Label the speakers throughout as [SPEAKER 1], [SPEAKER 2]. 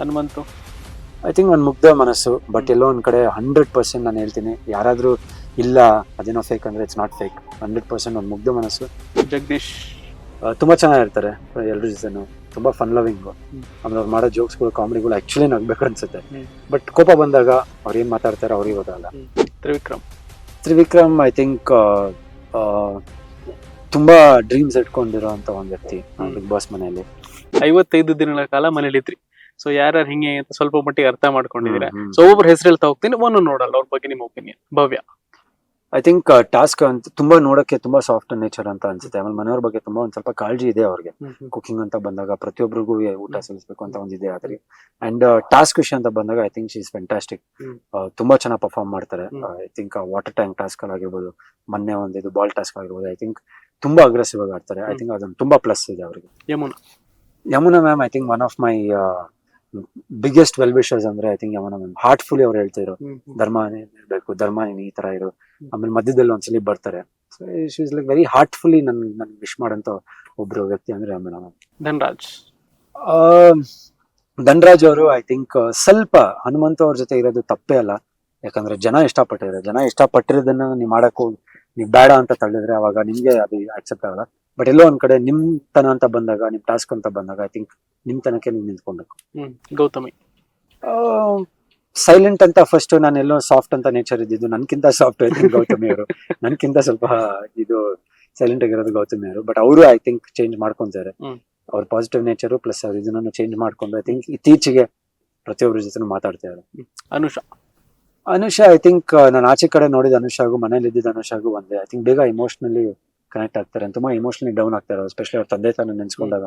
[SPEAKER 1] Hanumanthu?
[SPEAKER 2] I think ಒಂದು ಮುಗ್ಧ ಮನಸ್ಸು ಬಟ್ ಎಲ್ಲೋ ಒಂದು ಕಡೆ ಹಂಡ್ರೆಡ್ ಪರ್ಸೆಂಟ್ ನಾನು ಹೇಳ್ತೀನಿ. ಯಾರಾದರೂ ಇಲ್ಲ ಅದೇನೋ ಫೇಕ್ ಅಂದರೆ it's not fake hundred percent ಒಂದು ಮುಗ್ಧ ಮನಸ್ಸು.
[SPEAKER 1] ಜಗದೀಶ್?
[SPEAKER 2] ತುಂಬ ಚೆನ್ನಾಗಿರ್ತಾರೆ ಎಲ್ಲರ ಜೊತೆನು. ತುಂಬ ಫನ್ ಲವಿಂಗು. ಆಮೇಲೆ ಅವ್ರು ಮಾಡೋ ಜೋಕ್ಸ್ಗಳು ಕಾಮಿಡಿಗಳು ಆ್ಯಕ್ಚುಲಿ ನಗ್ಬೇಕು ಅನ್ಸುತ್ತೆ. ಬಟ್ ಕೋಪ ಬಂದಾಗ ಅವ್ರು ಏನು ಮಾತಾಡ್ತಾರೆ ಅವ್ರಿಗೆ ಗೊತ್ತಲ್ಲ
[SPEAKER 1] ತ್ರಿವಿಕ್ರಮ್?
[SPEAKER 2] ತ್ರಿವಿಕ್ರಮ್ ಐ ಥಿಂಕ್ ತುಂಬ ಡ್ರೀಮ್ಸ್ ಇಟ್ಕೊಂಡಿರೋ ಅಂತ ಒಂದು ವ್ಯಕ್ತಿ. ಬಿಗ್ ಬಾಸ್ ಮನೆಯಲ್ಲಿ.
[SPEAKER 1] ಐವತ್ತೈದು ದಿನಗಳ ಕಾಲ ಮನೇಲಿದ್ರಿ. ಸೊ ಯಾರ್ಯಾರು ಹಿಂಗೆ ಅಂತ ಸ್ವಲ್ಪ ಮಟ್ಟಿಗೆ ಅರ್ಥ
[SPEAKER 2] ಹ್ಮ್.
[SPEAKER 1] ಸೊ ಒಬ್ಬರ ಹೆಸರು ಹೋಗ್ತೀನಿ ಒಂದು ನೋಡಲ್ಲ ಅವ್ರ ಬಗ್ಗೆ ನಿಮ್ಮ opinion Bhavya.
[SPEAKER 2] I think task ಅಂತ ತುಂಬಾ ನೋಡಕ್ಕೆ ತುಂಬಾ ಸಾಫ್ಟ್ ನೇಚರ್ ಅಂತ ಅನ್ಸುತ್ತೆ. ಆಮೇಲೆ ಮನೆಯವ್ರ ಬಗ್ಗೆ ತುಂಬಾ ಒಂದ್ ಸ್ವಲ್ಪ ಕಾಳಜಿ ಇದೆ ಅವ್ರಿಗೆ. ಕುಕಿಂಗ್ ಅಂತ ಬಂದಾಗ ಪ್ರತಿಯೊಬ್ಬರಿಗೂ ಊಟ ಸಲ್ಲಿಸಬೇಕು ಅಂತ ಒಂದಿದೆ ಆದ್ರೆ. ಅಂಡ್ ಟಾಸ್ಕ್ ವಿಷಯ ಅಂತ ಬಂದಾಗ ಐ ಥಿಂಕ್ ಶೀಸ್ ಫ್ಯಾಂಟಾಸ್ಟಿಕ್. ತುಂಬಾ ಚೆನ್ನಾಗಿ ಪರ್ಫಾರ್ಮ್ ಮಾಡ್ತಾರೆ. I think water tank task ಆಗಿರ್ಬೋದು ಮೊನ್ನೆ ಒಂದು ಇದು ಬಾಲ್ ಟಾಸ್ಕ್ ಆಗಿರ್ಬೋದು ಐ ಥಿಂಕ್ ತುಂಬಾ ಅಗ್ರೆಸಿವ್ ಆಗಿ ಆಡ್ತಾರೆ. ಐ. ಥಿಂಕ್ ಅದೊಂದು ತುಂಬಾ ಪ್ಲಸ್ ಇದೆ ಅವರಿಗೆ.
[SPEAKER 1] Yamuna.
[SPEAKER 2] Yamuna ma'am I think one of my biggest well wishers ಅಂದ್ರೆ I think Yamuna ma'am heartfully ಅವ್ರು ಹೇಳ್ತಿದ್ರು ಧರ್ಮ ಇರ್ಬೇಕು ಧರ್ಮ ನೀನು ಈ ತರ ಇರು. ಆಮೇಲೆ ಮಧ್ಯದಲ್ಲಿ ಒಂದ್ಸಲಿ ಬರ್ತಾರೆ. She is like very heartfully ನನ್ ನನ್ ವಿಶ್ ಮಾಡಂತ ಒಬ್ರು ವ್ಯಕ್ತಿ ಅಂದ್ರೆ ಯಮನ ಮ್ಯಾಮ್.
[SPEAKER 1] ಧನ್ರಾಜ್.
[SPEAKER 2] ಆ, ಧನ್ರಾಜ್ ಅವರು ಐ ಥಿಂಕ್ ಸ್ವಲ್ಪ ಹನುಮಂತ ಅವ್ರ ಜೊತೆ ಇರೋದು ತಪ್ಪೇ ಅಲ್ಲ. ಯಾಕಂದ್ರೆ ಜನ ಇಷ್ಟಪಟ್ಟಿದ್ರೆ ಜನ ಇಷ್ಟಪಟ್ಟಿರೋದನ್ನ ನೀವು ಮಾಡಕ್ ಹೋಗಿ ನೀವು ಬೇಡ ಅಂತ ತಳ್ಳಿದ್ರೆ ಅವಾಗ ನಿಮ್ಗೆ ಅದು ಆಕ್ಸೆಪ್ಟ್ ಆಗಲ್ಲ. ಬಟ್ ಎಲ್ಲೋ ಒಂದ್ ಕಡೆ ನಿಮ್ತನ ಅಂತ ಬಂದಾಗ ನಿಮ್ ಟಾಸ್ಕ್ ಅಂತ ಬಂದಾಗ ಐ ಥಿಂಕ್ ನಿಮ್ ತನಕ್ಕೆ ನೀವು ನಿಂತ್ಕೊಬೇಕು
[SPEAKER 1] ಹ್ಮ್ ಗೌತಮಿ.
[SPEAKER 2] ಸೈಲೆಂಟ್ ಅಂತ ಫಸ್ಟ್ ನಾನು ಎಲ್ಲೋ ಸಾಫ್ಟ್ ಅಂತ ನೇಚರ್ ಇದ್ದಿದ್ದು ನನ್ಕಿಂತ ಸಾಫ್ಟ್ ಆಯ್ತು ಗೌತಮಿ ಅವರು. ನನ್ಕಿಂತ ಸ್ವಲ್ಪ ಇದು ಸೈಲೆಂಟ್ ಆಗಿರೋದು ಗೌತಮಿ ಅವರು. ಬಟ್ ಅವರು ಐ ಥಿಂಕ್ ಚೇಂಜ್ ಮಾಡ್ಕೊಂತಾರೆ.
[SPEAKER 1] ಹ್ಮ್.
[SPEAKER 2] ಅವ್ರ ಪಾಸಿಟಿವ್ ನೇಚರ್ ಪ್ಲಸ್ ಅವ್ರ ಇದನ್ನ ಚೇಂಜ್ ಮಾಡ್ಕೊಂಡು ಐ ಥಿಂಕ್ ಇತ್ತೀಚೆಗೆ ಪ್ರತಿಯೊಬ್ಬರ ಜೊತೆ ಮಾತಾಡ್ತಾ ಇದ್ದಾರೆ.
[SPEAKER 1] ಅನುಷಾ.
[SPEAKER 2] ಅನುಷಾ ಐ ಥಿಂಕ್ ನಾನು ಆಚೆ ಕಡೆ ನೋಡಿದ ಅನುಷಾಗು ಮನೇಲಿ ಇದ್ದಿದ್ದ ಅನುಷಾಗು ಒಂದೇ. ಐ ಥಿಂಕ್ ಬೇಗ ಇಮೋಷನಲಿ ಕನೆಕ್ಟ್ ಆಗ್ತಾರೆ ತುಂಬಾ ಇಮೋಷನಲಿ ಡೌನ್ ಆಗ್ತಾರೆ ಸ್ಪೆಷಲಿ ಅವ್ರ ತಂದೆ ತಾನು ನೆನ್ಸ್ಕೊಂಡಾಗ.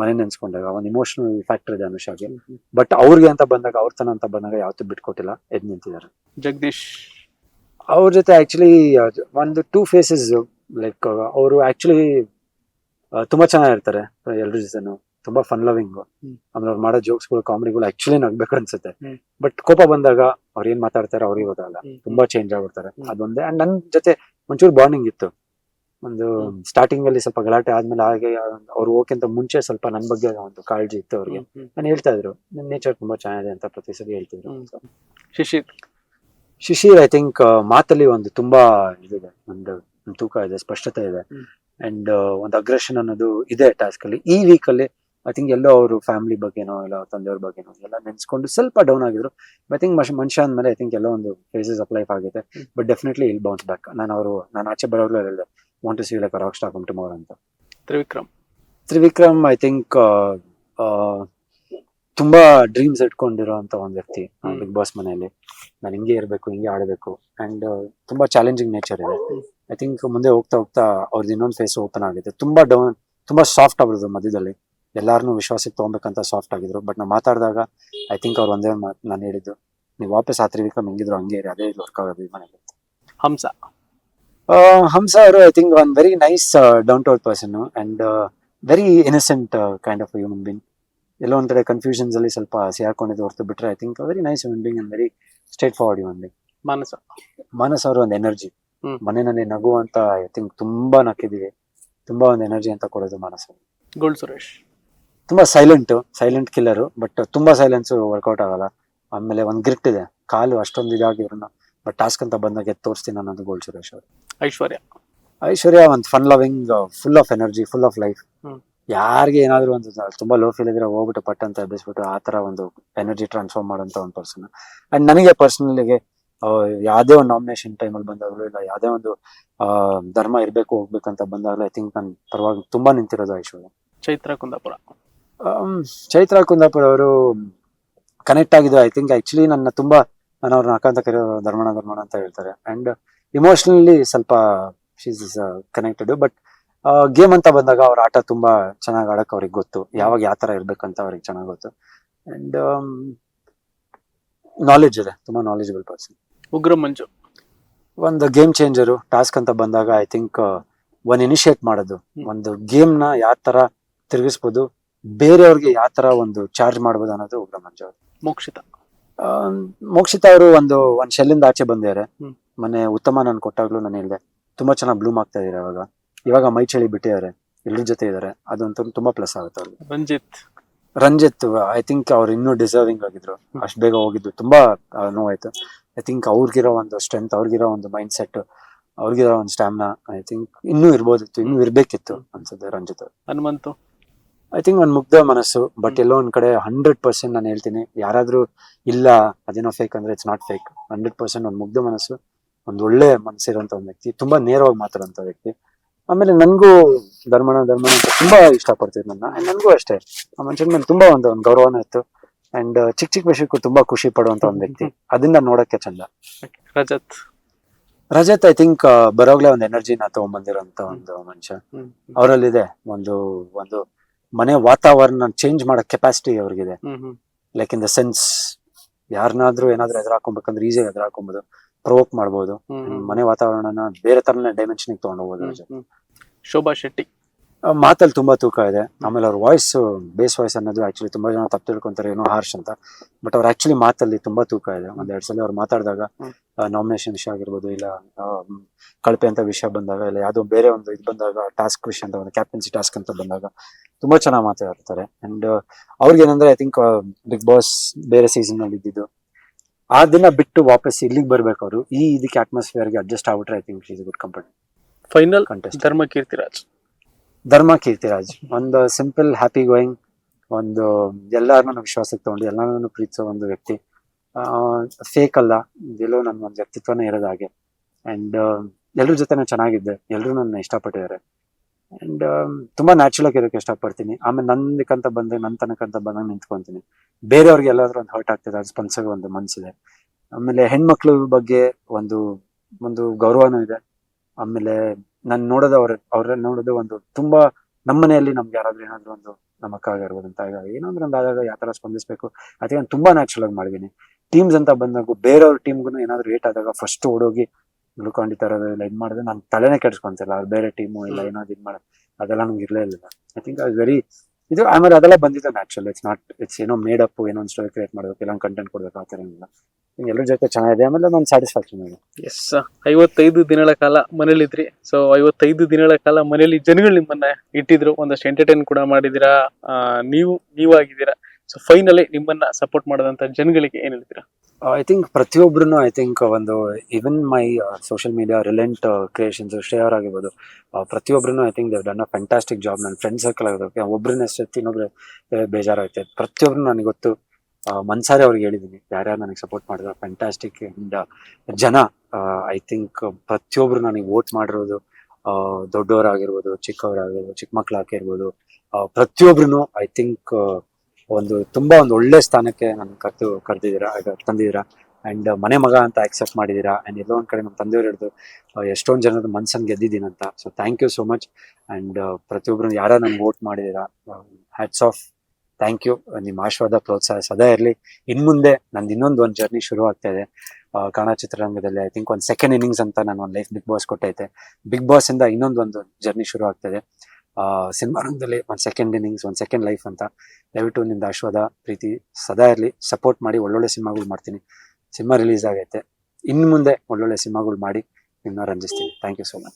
[SPEAKER 2] ಮನೆ ನೆನ್ಸ್ಕೊಂಡಾಗ ಒಂದು ಇಮೋಷನಲ್ ಫ್ಯಾಕ್ಟರ್ ಇದೆ ಅನುಷಾಗೆ ಬಟ್ ಅವ್ರಿಗೆ ಅಂತ ಬಂದಾಗ ಅವ್ರ ತನ ಅಂತ ಬಂದಾಗ ಯಾವತ್ತೂ ಬಿಟ್ಕೊಟ್ಟಿಲ್ಲ ಎದ್ ನಿಂತಿದ್ದಾರೆ.
[SPEAKER 1] ಜಗದೀಶ್?
[SPEAKER 2] ಅವ್ರ ಜೊತೆ ಆಕ್ಚುಲಿ ಒಂದು ಟೂ ಫೇಸಸ್ ಲೈಕ್ ಅವರು ಆಕ್ಚುಲಿ ತುಂಬಾ ಚೆನ್ನಾಗಿರ್ತಾರೆ ಎಲ್ರ ಜೊತೆ ತುಂಬಾ ಫನ್ ಲವಿಂಗ್. ಆಮೇಲೆ ಅವ್ರು ಮಾಡೋ ಜೋಕ್ಸ್ಗಳು ಕಾಮಿಡಿಗಳು ಆಕ್ಚುಲಿ ನಗ್ಬೇಕು ಅನ್ಸುತ್ತೆ. ಬಟ್ ಕೋಪ ಬಂದಾಗ ಅವ್ರು ಏನ್ ಮಾತಾಡ್ತಾರೆ ಅವ್ರಿಗೆ ಗೊತ್ತಾಗಲ್ಲ. ತುಂಬಾ ಚೇಂಜ್ ಆಗ್ಬಿಡ್ತಾರೆ. ಅದೊಂದೇ ಅಂಡ್ ನನ್ ಜೊತೆ ಒಂಚೂರು ಬಾಂಡಿಂಗ್ ಇತ್ತು. ಒಂದು ಸ್ಟಾರ್ಟಿಂಗ್ ಅಲ್ಲಿ ಸ್ವಲ್ಪ ಗಲಾಟೆ ಆದ್ಮೇಲೆ ಹಾಗೆ ಅವ್ರು ಹೋಗಿಂತ ಮುಂಚೆ ಸ್ವಲ್ಪ ನನ್ ಬಗ್ಗೆ ಒಂದು ಕಾಳಜಿ ಇತ್ತು ಅವ್ರಿಗೆ. ನಾನು ಹೇಳ್ತಾ ಇದ್ರು ನನ್ನ ನೇಚರ್ ತುಂಬಾ ಚೆನ್ನಾಗಿದೆ ಅಂತ ಪ್ರತಿ ಸರಿ ಹೇಳ್ತಿದ್ರು.
[SPEAKER 1] ಶಿಶಿರ್?
[SPEAKER 2] ಶಿಶಿರ್ ಐ ಥಿಂಕ್ ಮಾತಲ್ಲಿ ಒಂದು ತುಂಬಾ ಇದಿದೆ ಒಂದು ತೂಕ ಇದೆ ಸ್ಪಷ್ಟತೆ ಇದೆ. ಅಂಡ್ ಒಂದು ಅಗ್ರೆಷನ್ ಅನ್ನೋದು ಇದೆ ಟಾಸ್ಕ್ ಅಲ್ಲಿ. ಈ ವೀಕ್ ಅಲ್ಲಿ ಐ ಥಿಂಕ್ ಎಲ್ಲೋ ಅವರು ಫ್ಯಾಮಿಲಿ ಬಗ್ಗೆನೋ ಇಲ್ಲ ತಂದೆಯವ್ರ ಬಗ್ಗೆನೋ ಎಲ್ಲ ನೆನ್ಸ್ಕೊಂಡು ಸ್ವಲ್ಪ ಡೌನ್ ಆಗಿದ್ರು. ಐ ಥಿಂಕ್ ಮನುಷ್ಯ ಅಂದ್ಮೇಲೆ ಐ ಥಿಂಕ್ ಎಲ್ಲ ಒಂದು ಫೇಸಸ್ ಅಪ್ಲೈ ಆಗಿದೆ but definitely I'll bounce back ನಾನು ಅವರು ನಾನು ಆಚೆ ಬರೋರ್ಗೂ ಹೇಳಿದೆ want to see like rock stock tomorrow ಅಂತ.
[SPEAKER 1] ತ್ರಿವಿಕ್ರಮ್.
[SPEAKER 2] ತ್ರಿವಿಕ್ರಮ್ ಐ ಥಿಂಕ್ ತುಂಬಾ ಡ್ರೀಮ್ಸ್ ಇಟ್ಕೊಂಡಿರೋ ಅಂತ ಒಂದ್ ವ್ಯಕ್ತಿ ಬಿಗ್ ಬಾಸ್ ಮನೆಯಲ್ಲಿ. ನಾನು ಹಿಂಗೆ ಇರಬೇಕು ಹಿಂಗೆ ಆಡಬೇಕು. ಅಂಡ್ ತುಂಬಾ ಚಾಲೆಂಜಿಂಗ್ ನೇಚರ್ ಇದೆ. ಐ ಥಿಂಕ್ ಮುಂದೆ ಹೋಗ್ತಾ ಹೋಗ್ತಾ ಅವ್ರದ್ದು ಇನ್ನೊಂದು ಫೇಸ್ ಓಪನ್ ಆಗಿದೆ. ತುಂಬಾ ಡೌನ್ ತುಂಬಾ ಸಾಫ್ಟ್ ಆಗ್ಬಿಡಿದ್ರು ಮಧ್ಯದಲ್ಲಿ. ಎಲ್ಲಾರನು ವಿಶ್ವಾಸಕ್ಕೆ ತಗೊಬೇಕಂತ ಸಾಫ್ಟ್ ಆಗಿದ್ರು. ಬಟ್ ನಾವು ಮಾತಾಡಿದಾಗ ಐ ಥಿಂಕ್ ಅವ್ರು ಒಂದೇ ಮಾತು ನಾನು ಹೇಳಿದ್ದು. ನೀವು ವಾಪಸ್ ಆ ತ್ರಿವಿಕ್ರಮ್ ಹೆಂಗಿದ್ರು ಹಂಗೆ ಇರಿ ಅದೇ ವರ್ಕ್ ಆಗೋದು ಮನೆಯಲ್ಲಿ.
[SPEAKER 1] ಹಂಸ.
[SPEAKER 2] ಹಂಸ ಅವರು I think one very nice down to earth person and very innocent kind of human being ಎಲ್ಲೋ ಒಂದ್ ಕಡೆ ಕನ್ಫ್ಯೂಷನ್ಸ್ ಅಲ್ಲಿ ಸ್ವಲ್ಪ ಸಿಹಾಕೊಂಡಿದ್ದು ಹೊರತು ಬಿಟ್ರೆ I think very nice human being and very straightforward human being
[SPEAKER 1] Manasa
[SPEAKER 2] ಮನಸ್ ಅವರು ಒಂದು ಎನರ್ಜಿ. ಮನೆಯಲ್ಲಿ ನಗು ಅಂತ ಐ ಥಿಂಕ್ ತುಂಬಾ ನಕ್ಕಿದೀವಿ ತುಂಬಾ ಒಂದು ಎನರ್ಜಿ ಅಂತ ಕೊಡೋದು ಮನಸ್ ಅವರು
[SPEAKER 1] ಗೋಲ್ಡ್ ಸುರೇಶ್.
[SPEAKER 2] ತುಂಬಾ ಸೈಲೆಂಟ್ ಸೈಲೆಂಟ್ ಕಿಲ್ಲರು ಬಟ್ ತುಂಬಾ ಸೈಲೆನ್ಸ್ ವರ್ಕೌಟ್ ಆಗಲ್ಲ. ಆಮೇಲೆ ಒಂದ್ ಗ್ರಿಟ್ ಇದೆ. ಕಾಲು ಅಷ್ಟೊಂದು ಇದಾಗಿ ಬಟ್ ಟಾಸ್ಕ್ ಅಂತ ಬಂದಾಗ ತೋರಿಸ್ತೀನಿ ಅನ್ನೋದು ಗೋಲ್ಡ್ ಸುರೇಶ್ ಅವರು
[SPEAKER 1] ಐಶ್ವರ್ಯ?
[SPEAKER 2] ಐಶ್ವರ್ಯ ಒಂದು fun loving full of energy full of life. ಯಾರಿಗೆ ಏನಾದ್ರು ಒಂದು ತುಂಬಾ ಲೋ ಫೀಲ್ ಇದ್ರೆ ಹೋಗ್ಬಿಟ್ಟು ಪಟ್ ಅಂತ ಎಬ್ಬಿಸ್ಬಿಟ್ಟು ಆ ತರ ಒಂದು ಎನರ್ಜಿ ಟ್ರಾನ್ಸ್ಫಾರ್ಮ್ ಮಾಡುವಂತ ಒಂದು ಪರ್ಸನ್ ಅಂಡ್ ನನಗೆ ಪರ್ಸನಲಿಗೆ ಯಾವುದೇ ಒಂದು ನಾಮಿನೇಷನ್ ಟೈಮಲ್ಲಿ ಬಂದಾಗಲೂ ಇಲ್ಲ ಯಾವುದೇ ಒಂದು ಧರ್ಮ ಇರ್ಬೇಕು ಹೋಗ್ಬೇಕಂತ ಬಂದಾಗಲೂ ಐ ಥಿಂಕ್ ನಾನು ಪರವಾಗಿ ತುಂಬಾ ನಿಂತಿರೋದು ಐಶ್ವರ್ಯ.
[SPEAKER 1] ಚೈತ್ರ ಕುಂದಾಪುರ.
[SPEAKER 2] ಚೈತ್ರ ಕುಂದಾಪುರ ಅವರು ಕನೆಕ್ಟ್ ಆಗಿದ್ದು ಐ ಥಿಂಕ್ ಆಕ್ಚುಲಿ ನನ್ನ ತುಂಬಾ ನಾನು ಅವ್ರನ್ನ ಅಕ್ಕಂತ ಕರೆಯೋ ಧರ್ಮಣ ಧರ್ಮಣ ಅಂತ ಹೇಳ್ತಾರೆ. ಅಂಡ್ ಇಮೋಷನಲಿ ಸ್ವಲ್ಪ ಶೀಸ್ ಕನೆಕ್ಟೆಡ್ ಬಟ್ ಗೇಮ್ ಅಂತ ಬಂದಾಗ ಅವ್ರ ಆಟ ತುಂಬಾ ಚೆನ್ನಾಗಿ ಆಡಕ್ ಅವ್ರಿಗೆ ಗೊತ್ತು. ಯಾವಾಗ ಯಾವ ತರ ಇರ್ಬೇಕಂತ ಅವ್ರಿಗೆ ಚೆನ್ನಾಗಿ ಗೊತ್ತು. ಅಂಡ್ ನಾಲೆಜ್ ಇದೆ. ತುಂಬಾ ನಾಲೆಜಬಲ್ ಪರ್ಸನ್
[SPEAKER 1] ಉಗ್ರ ಮಂಜು.
[SPEAKER 2] ಒಂದು ಗೇಮ್ ಚೇಂಜರು ಟಾಸ್ಕ್ ಅಂತ ಬಂದಾಗ ಐ ಥಿಂಕ್ ಒಂದು ಇನಿಷಿಯೇಟ್ ಮಾಡೋದು. ಒಂದು ಗೇಮ್ನ ಯಾವ ತರ ತಿರುಗಿಸ್ಬೋದು ಬೇರೆಯವ್ರಿಗೆ ಯಾವ ತರ ಒಂದು ಚಾರ್ಜ್ ಮಾಡ್ಬೋದು ಅನ್ನೋದು ಉಗ್ರ ಮಂಜು ಅವ್ರು.
[SPEAKER 1] ಮೋಕ್ಷಿತ.
[SPEAKER 2] ಆಮ್, ಮೋಕ್ಷಿತ ಅವರು ಒಂದು ಒಂದ್ ಶೆಲ್ಲಿಂದ ಆಚೆ ಬಂದಿದ್ದಾರೆ. ಮೊನ್ನೆ ಉತ್ತಮ ನಾನು ಕೊಟ್ಟಾಗ್ಲೂ ನಾನು ಹೇಳಿದೆ ತುಂಬಾ ಚೆನ್ನಾಗಿ ಬ್ಲೂಮ್ ಆಗ್ತಾ ಇದಾರೆ ಅವಾಗ ಇವಾಗ ಮೈ ಚಳಿ ಬಿಟ್ಟಿದ್ದಾರೆ ಎಲ್ರ ಜೊತೆ ಇದ್ದಾರೆ ಅದಂತೂ ತುಂಬಾ ಪ್ಲಸ್ ಆಗುತ್ತೆ ಅವ್ರಿಗೆ.
[SPEAKER 1] ರಂಜಿತ್.
[SPEAKER 2] ರಂಜಿತ್ ಐ ಥಿಂಕ್ ಅವ್ರು ಇನ್ನೂ ಡಿಸರ್ವಿಂಗ್ ಆಗಿದ್ರು. ಅಷ್ಟು ಬೇಗ ಹೋಗಿದ್ದು ತುಂಬಾ ಆ, ನೋವಾಯ್ತು. ಐ ಥಿಂಕ್ ಅವ್ರಿಗಿರೋ ಒಂದು ಸ್ಟ್ರೆಂತ್ ಅವ್ರಿಗಿರೋ ಒಂದು ಮೈಂಡ್ ಸೆಟ್ ಅವ್ರಿಗಿರೋ ಒಂದು ಸ್ಟಾಮಿನಾ ಐ ಥಿಂಕ್ ಇನ್ನೂ ಇರ್ಬೋದಿತ್ತು ಇನ್ನೂ ಇರ್ಬೇಕಿತ್ತು ಅನ್ಸುತ್ತೆ ರಂಜಿತ್
[SPEAKER 1] ಹನುಮಂತು?
[SPEAKER 2] ಐ ಥಿಂಕ್ ಒಂದು ಮುಗ್ಧ ಮನಸ್ಸು ಬಟ್ ಎಲ್ಲೋ ಒಂದ್ ಕಡೆ ಹಂಡ್ರೆಡ್ ಪರ್ಸೆಂಟ್ ನಾನು ಹೇಳ್ತೀನಿ ಯಾರಾದ್ರೂ ಇಲ್ಲ ಅದೇನೋ ಫೇಕ್ ಅಂದ್ರೆ it's not fake hundred percent ಒಂದು ಮುಗ್ಧ ಮನಸ್ಸು ಒಂದ್ ಒಳ್ಳೆ ಮನಸ್ಸಿರುವಂತ ಒಂದು ವ್ಯಕ್ತಿ ತುಂಬಾ ನೇರವಾಗಿ ಮಾತಾಡುವಂತ ವ್ಯಕ್ತಿ. ಆಮೇಲೆ ನನಗೂ ಧರ್ಮಣ ಧರ್ಮಣ ಅಂತ ತುಂಬಾ ಇಷ್ಟಪಡ್ತಿದ್ರು ನನ್ನ. ಅಂಡ್ ನನ್ಗೂ ಅಷ್ಟೇ. ಆ ಮನುಷ್ಯನ ಮೇಲೆ ತುಂಬಾ ಒಂದು ಒಂದು ಗೌರವನ ಇತ್ತು. ಅಂಡ್ ಚಿಕ್ಕ ಚಿಕ್ಕ ವಿಷಯಕ್ಕೂ ತುಂಬಾ ಖುಷಿ ಪಡುವಂತ ಒಂದು ವ್ಯಕ್ತಿ. ಅದನ್ನ ನೋಡಕ್ಕೆ ಚಂದ.
[SPEAKER 1] ರಜತ್.
[SPEAKER 2] ರಜತ್ ಐ ಥಿಂಕ್ ಬರೋಗ್ಲೇ ಒಂದು ಎನರ್ಜಿನ ತಗೊಂಡ್ಬಂದಿರೋಂತ ಒಂದು ಮನುಷ್ಯ. ಅವರಲ್ಲಿದೆ ಒಂದು ಒಂದು ಮನೆ ವಾತಾವರಣ ಚೇಂಜ್ ಮಾಡೋ ಕೆಪಾಸಿಟಿ ಅವ್ರಿಗಿದೆ. ಲೈಕ್ ಇನ್ ದ ಸೆನ್ಸ್ ಯಾರನ್ನಾದ್ರೂ ಏನಾದ್ರೂ ಎದುರಾಕೊಂಬೇಕಂದ್ರೆ ಈಸಿಯಾಗಿ ಎದುರಾಕೊಬೋದು. ಪ್ರವೋಕ್ ಮಾಡ್ಬೋದು.
[SPEAKER 1] ಹ್ಮ್
[SPEAKER 2] ಮನೆ ವಾತಾವರಣನ ಬೇರೆ ತರನೇ ಡೈಮೆನ್ಷನ್ ತಗೊಂಡು ಹೋಗ್ಬೋದು.
[SPEAKER 1] ಶೋಭಾ ಶೆಟ್ಟಿ.
[SPEAKER 2] ಮಾತಲ್ಲಿ ತುಂಬಾ ತೂಕ ಇದೆ. ಆಮೇಲೆ ಅವ್ರ ವಾಯ್ಸ್ ಬೇಸ್ ವಾಯ್ಸ್ ಅನ್ನೋದು ಆಕ್ಚುಲಿ ತುಂಬಾ ಜನ ತಪ್ಪು ತಿಳ್ಕೊಂತಾರೆ ಏನೋ ಹಾರ್ಶ್ ಅಂತ. ಬಟ್ ಅವ್ರ ಆಕ್ಚುಲಿ ಮಾತಲ್ಲಿ ತುಂಬಾ ತೂಕ ಇದೆ. ಒಂದ್ ಎರಡ್ ಸಲ ಅವ್ರು ಮಾತಾಡಿದಾಗ ನಾಮಿನೇಷನ್ ವಿಷಯ ಆಗಿರ್ಬೋದು ಇಲ್ಲ ಕಳಪೆ ಅಂತ ವಿಷಯ ಬಂದಾಗ ಇಲ್ಲ ಯಾವ್ದೋ ಬೇರೆ ಒಂದು ಇದು ಬಂದಾಗ ಟಾಸ್ಕ್ ವಿಷಯ ಅಂತ ಒಂದು ಕ್ಯಾಪ್ಟನ್ಸಿ ಟಾಸ್ಕ್ ಅಂತ ಬಂದಾಗ ತುಂಬಾ ಚೆನ್ನಾಗಿ ಮಾತಾಡ್ತಾರೆ. ಅಂಡ್ ಅವ್ರಿಗೆ ಏನಂದ್ರೆ ಐ ಥಿಂಕ್ ಬಿಗ್ ಬಾಸ್ ಬೇರೆ ಸೀಸನ್ ಅಲ್ಲಿ ಇದ್ದಿದ್ದು ಆ ದಿನ ಬಿಟ್ಟು ವಾಪಸ್ ಇಲ್ಲಿಗೆ ಬರ್ಬೇಕು ಅವರು? ಈ ಇದಕ್ಕೆ ಅಟ್ಮಾಸ್ಫಿಯರ್ಗೆ ಗೆ ಅಡ್ಜಸ್ಟ್ ಆಗ್ಬಿಟ್ರೆ I think is good company
[SPEAKER 1] final
[SPEAKER 2] contest
[SPEAKER 1] Dharma Keerthiraj.
[SPEAKER 2] Dharma Keerthiraj. ಒಂದು ಸಿಂಪಲ್ ಹ್ಯಾಪಿ ಗೋಯಿಂಗ್ ಒಂದು ಎಲ್ಲಾರನ್ನೂ ವಿಶ್ವಾಸಕ್ಕೆ ತಗೊಂಡು ಎಲ್ಲರನ್ನೂ ಪ್ರೀತಿಸೋ ಒಂದು ವ್ಯಕ್ತಿ. ಫೇಕ್ ಅಲ್ಲ ಎಲ್ಲೋ ನನ್ನ ಒಂದು ವ್ಯಕ್ತಿತ್ವನೇ ಇರೋದು ಹಾಗೆ. ಅಂಡ್ ಎಲ್ರ ಜೊತೆ ಚೆನ್ನಾಗಿದ್ದೆ ಎಲ್ಲರೂ ನನ್ನ ಇಷ್ಟಪಟ್ಟಿದ್ದಾರೆ. ಅಂಡ್ ತುಂಬಾ ನ್ಯಾಚುರಲ್ ಆಗಿ ಇರೋಕೆ ಇಷ್ಟಪಡ್ತೀನಿ. ಆಮೇಲೆ ನಂದಕ್ಕಂತ ಬಂದ್ರೆ ನನ್ನ ತನಕಂತ ಬಂದಾಗ ನಿಂತ್ಕೊಂತೀನಿ. ಬೇರೆಯವ್ರಿಗೆ ಎಲ್ಲಾದ್ರೂ ಒಂದು ಹರ್ಟ್ ಆಗ್ತದೆ ಅದು ಸ್ಪಂದಿಸೋ ಒಂದು ಮನ್ಸಿದೆ. ಆಮೇಲೆ ಹೆಣ್ಮಕ್ಳ ಬಗ್ಗೆ ಒಂದು ಒಂದು ಗೌರವನೂ ಇದೆ. ಆಮೇಲೆ ನಾನು ನೋಡೋದು ಅವ್ರ ಅವ್ರ ನೋಡೋದು ಒಂದು ತುಂಬಾ ನಮ್ಮ ಮನೆಯಲ್ಲಿ ನಮ್ಗೆ ಯಾರಾದ್ರೂ ಏನಾದ್ರು ಒಂದು ನಮ್ಮ ಅಕ್ಕ ಆಗಿರ್ಬೋದು ಅಂತ ಈಗ ಏನಾದ್ರು ಒಂದು ಆದಾಗ ಯಾವ ತರ ಸ್ಪಂದಿಸ್ಬೇಕು ಅದಕ್ಕೆ ನಾನು ತುಂಬಾ ನ್ಯಾಚುರಲ್ ಆಗಿ ಮಾಡಿದೀನಿ ಟೀಮ್ಸ್ ಅಂತ ಬಂದಾಗ ಬೇರೆಯವ್ರ ಟೀಮ್ಗೂ ಏನಾದ್ರು ಏಟ್ ಆದಾಗ ಫಸ್ಟ್ ಓಡೋಗಿ ಉಳ್ಕೊಂಡಿ ತರೋದು ತರದ ಇಲ್ಲ ಇದ್ ಮಾಡಿದ್ರೆ ನಾನು ತಲೆನೇ ಕೆಡ್ಸ್ಕೊಂತಿಲ್ಲ. ಅವ್ರು ಬೇರೆ ಟೀಮು ಇಲ್ಲ ಏನಾದ್ರು ಇದ್ ಮಾಡೋದು ಅದೆಲ್ಲ ನಮ್ಗೆ ಇರಲೇ ಇಲ್ಲ ಐ ಥಿಂಕ್ ಐ ವೆರಿ ಇದು ಆಮೇಲೆ ಅದೆಲ್ಲ ಬಂದಿದೆ ನ್ಯಾಚುರಲ್ ಇಟ್ಸ್ ನಾಟ್ ಇಟ್ಸ್ ಏನೋ ಮೇಡ್ ಅಪ್ ಏನೋ ಒಂದು ಸ್ಟೋರಿ ಕ್ರಿಯೇಟ್ ಮಾಡಬೇಕು ಇಲ್ಲ ಕಂಟೆಂಟ್ ಕೊಡ್ಬೇಕು, ಆ ಥರ ಏನಿಲ್ಲ. ಎಲ್ಲರ ಜೊತೆ ಚೆನ್ನಾಗಿದೆ, ಆಮೇಲೆ ನಾನು ಸ್ಯಾಟಿಸ್ಫ್ಯಾಕ್ಷನ್ ಇದೆ
[SPEAKER 1] ಎಸ್ ಐವತ್ತೈದು ದಿನಗಳ ಕಾಲ ಮನೇಲಿದ್ರಿ. ಸೊ ಐವತ್ತೈದು ದಿನಗಳ ಕಾಲ ಮನೇಲಿ ಜನಗಳು ನಿಮ್ಮನ್ನ ಇಟ್ಟಿದ್ರು, ಒಂದಷ್ಟು ಎಂಟರ್ಟೈನ್ ಕೂಡ ಮಾಡಿದಿರಾ ನೀವು ನೀವಾಗಿದ್ದೀರಾ ಸೊ ಫೈನಲಿ ನಿಮ್ಮನ್ನ ಸಪೋರ್ಟ್ ಮಾಡಿದಂತ ಜನಗಳಿಗೆ ಏನ್ ಹೇಳ್ತೀರಾ?
[SPEAKER 2] ಐ ಥಿಂಕ್ ಪ್ರತಿಯೊಬ್ರು ಐ ಥಿಂಕ್ ಒಂದು even my social media relent creations share ಆಗಿರ್ಬೋದು. ಆ, ಪ್ರತಿಯೊಬ್ರು I think Dev done a fantastic job ನನ್ನ ಫ್ರೆಂಡ್ ಸರ್ಕಲ್ ಆಗಿರೋಕೆ ಒಬ್ಬರನ್ನ ಎಷ್ಟು ಇನ್ನೊಬ್ರು ಬೇಜಾರಾಗುತ್ತೆ. ಪ್ರತಿಯೊಬ್ಬರು ನನಗೆ ಗೊತ್ತು ಮನ್ಸಾರಿ ಅವ್ರಿಗೆ ಹೇಳಿದ್ದೀನಿ. ಯಾರ್ಯಾರು ನನಗೆ ಸಪೋರ್ಟ್ ಮಾಡಿದ್ರು ಫ್ಯಾಂಟಾಸ್ಟಿಕ್ ಅಂಡ್ ಜನ ಐ ಥಿಂಕ್ ಪ್ರತಿಯೊಬ್ರು ನನಗೆ ವೋಟ್ ಮಾಡಿರೋದು ದೊಡ್ಡವರಾಗಿರ್ಬೋದು ಚಿಕ್ಕವರಾಗಿರ್ಬೋದು ಚಿಕ್ಕ ಮಕ್ಳು ಹಾಕಿರ್ಬೋದು ಪ್ರತಿಯೊಬ್ರು ಐ ಥಿಂಕ್ ಒಂದು ತುಂಬಾ ಒಂದು ಒಳ್ಳೆ ಸ್ಥಾನಕ್ಕೆ ನನ್ನ ಕರೆದು ಕರೆದಿದ್ದೀರಾ ತಂದಿದ್ದೀರಾ. ಅಂಡ್ ಮನೆ ಮಗ ಅಂತ ಆಕ್ಸೆಪ್ಟ್ ಮಾಡಿದ್ದೀರಾ. ಅಂಡ್ ಎಲ್ಲೋ ಒಂದ್ ಕಡೆ ನಮ್ಮ ತಂದೆಯವ್ರು ಹಿಡಿದು ಎಷ್ಟೊಂದು ಜನದ ಮನ್ಸನ್ನು ಗೆದ್ದಿದ್ದೀನಿ ಅಂತ. So thank you so much and ಪ್ರತಿಯೊಬ್ಬರು ಯಾರ ನನ್ಗೆ ವೋಟ್ ಮಾಡಿದ್ದೀರಾ ಹ್ಯಾಟ್ಸ್ ಆಫ್ ಥ್ಯಾಂಕ್ ಯು ನಿಮ್ಮ ಆಶೀರ್ವಾದ ಪ್ರೋತ್ಸಾಹ ಸದಾ ಇರಲಿ. ಇನ್ ಮುಂದೆ ನಂದು ಇನ್ನೊಂದು ಒಂದು ಜರ್ನಿ ಶುರು ಆಗ್ತಾ ಇದೆ ಕನ್ನಡ ಚಿತ್ರರಂಗದಲ್ಲಿ ಐ ಥಿಂಕ್ ಒಂದು ಸೆಕೆಂಡ್ ಇನ್ನಿಂಗ್ಸ್ ಅಂತ ನಾನು ಒಂದು ಲೈಫ್ ಬಿಗ್ ಬಾಸ್ ಕೊಟ್ಟೈತೆ. ಬಿಗ್ ಬಾಸ್ ಇಂದ ಇನ್ನೊಂದು ಒಂದು ಜರ್ನಿ ಶುರು ಆಗ್ತದೆ ಸಿನಿಮಾ ರಂಗದಲ್ಲಿ ಒಂದು ಸೆಕೆಂಡ್ ಇನ್ನಿಂಗ್ಸ್ ಒಂದು ಸೆಕೆಂಡ್ ಲೈಫ್ ಅಂತ ದಯವಿಟ್ಟು ನಿಮ್ದು ಆಶ್ವಾದ ಪ್ರೀತಿ ಸದಾ ಇರಲಿ. ಸಪೋರ್ಟ್ ಮಾಡಿ ಒಳ್ಳೊಳ್ಳೆ ಸಿನಿಮಾಗಳು ಮಾಡ್ತೀನಿ. ಸಿನಿಮಾ ರಿಲೀಸ್ ಆಗೈತೆ. ಇನ್ನು ಮುಂದೆ ಒಳ್ಳೊಳ್ಳೆ ಸಿನಿಮಾಗಳು ಮಾಡಿ ನಿಮ್ಮನ್ನ ರಂಜಿಸ್ತೀನಿ. Thank you so much